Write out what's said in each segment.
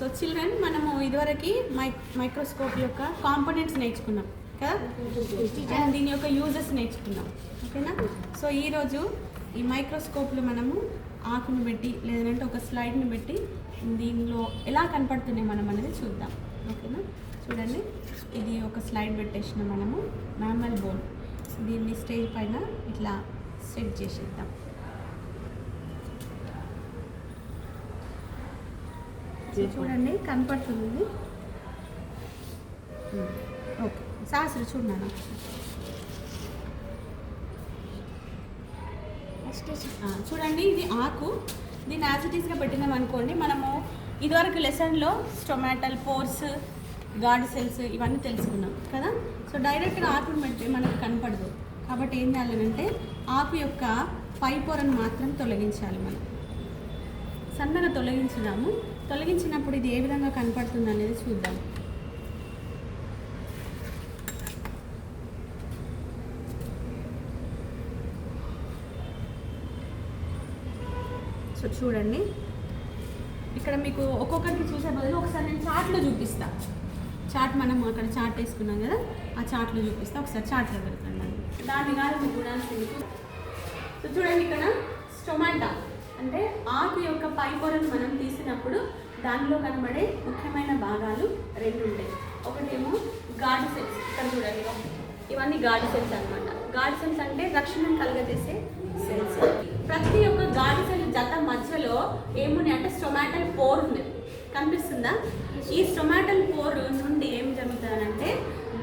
So children మనము ఇదివరకు my microscope యొక్క కాంపోనెంట్స్ నేర్చుకున్నాం కదా? అండ్ దీని యొక్క యూజెస్ నేర్చుకున్నాం ఓకేనా? సో ఈరోజు ఈ మైక్రోస్కోప్లో మనము ఆకును పెట్టి లేదంటే ఒక స్లైడ్ని పెట్టి దీనిలో ఎలా కనపడుతున్నాయి మనం అనేది చూద్దాం ఓకేనా? చూడండి ఇది ఒక స్లైడ్ పెట్టేసిన మనము మ్యామల్ బోన్ దీన్ని స్టేజ్ పైన ఇట్లా సెట్ చేసేద్దాం సో చూడండి కనపడుతుంది. ఓకే. శాస్త్రి చూడన్నాను చూడండి ఇది ఆకు. దీన్ని యాజ్ ఇట్ ఈస్గా పెట్టినాం అనుకోండి మనము ఇదివరకు లెసన్లో స్టొమాటల్ పోర్స్ గాడ్ సెల్స్ ఇవన్నీ తెలుసుకున్నాం కదా? సో డైరెక్ట్గా ఆకును పెట్టి మనకు కనపడదు. కాబట్టి ఏం చేయాలంటే ఆకు యొక్క పై పొరను మాత్రం తొలగించాలి మనం. సన్నగా తొలగించుదాము. తొలగించినప్పుడు ఇది ఏ విధంగా కనపడుతుంది అనేది చూద్దాం. సో చూడండి. ఇక్కడ మీకు ఒక్కొక్కరికి చూసే బదులు ఒకసారి నేను చాట్లో చూపిస్తా. చాట్ మనం అక్కడ చాట్ వేసుకున్నాం కదా ఆ చాట్లో చూపిస్తా. ఒకసారి చార్ట్లో పెడతాను దాన్ని కాదు మీకు చూడాల్సింది. సో చూడండి ఇక్కడ స్టొమాటా. అంటే ఆకు యొక్క పై పొరను మనం తీసినప్పుడు దానిలో కనబడే ముఖ్యమైన భాగాలు రెండు ఉంటాయి. ఒకటేమో గాడ్ సెల్స్. ఇక్కడ చూడండి. ఇవన్నీ గాడ్ సెల్స్ అన్నమాట. గాడ్ సెల్స్ అంటే రక్షణను కలగజేసే సెల్స్. ప్రతి ఒక్క గాడ్ సెల్ జత మధ్యలో ఏమున్నాయి అంటే స్టొమాటల్ పోర్ ఉంది. కనిపిస్తుందా? ఈ స్టొమాటల్ పోర్ నుండి ఏం జరుగుతుందంటే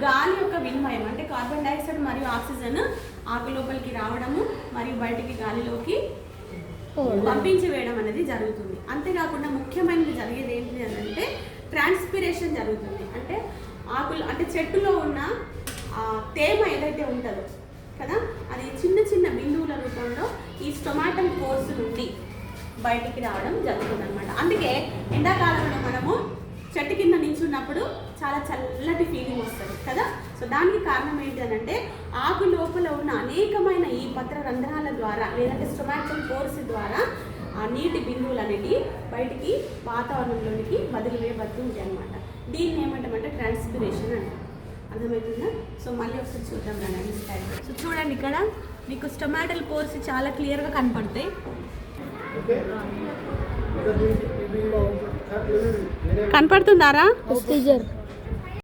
గాలి యొక్క వినిమయం అంటే కార్బన్ డైఆక్సైడ్ మరియు ఆక్సిజన్ ఆకు లోపలికి రావడము మరియు బయటికి గాలిలోకి పంపించి వేయడం అనేది జరుగుతుంది. అంతేకాకుండా ముఖ్యమైనది జరిగేది ఏంటి అని అంటే ట్రాన్స్పిరేషన్ జరుగుతుంది. అంటే ఆకులు అంటే చెట్టులో ఉన్న తేమ ఏదైతే ఉంటుందో కదా? అది చిన్న చిన్న బిందువుల రూపంలో ఈ స్టొమాటల్ కోర్స్ నుండి బయటికి రావడం జరుగుతుంది అనమాట అందుకే ఎండాకాలంలో మనము చెట్టు కింద నించున్నప్పుడు చాలా చల్లటి ఫీలింగ్ వస్తుంది కదా? దానికి కారణం ఏంటి అని అంటే ఆకు లోపల ఉన్న అనేకమైన ఈ పత్ర రంధ్రాల ద్వారా లేదంటే స్టొమాటల్ కోర్స్ ద్వారా ఆ నీటి బిందువులు అనేవి బయటికి వాతావరణంలోనికి ఉంటాయి అనమాట దీన్ని ఏమంటామంటే ట్రాన్స్పిరేషన్ అంటారు అర్థమవుతుందా? సో మళ్ళీ ఒకసారి చూద్దాం రండి సో చూడండి ఇక్కడ మీకు స్టొమాటల్ కోర్స్ చాలా క్లియర్గా కనపడతాయి. కనపడుతుందారా? ప్రొసీజర్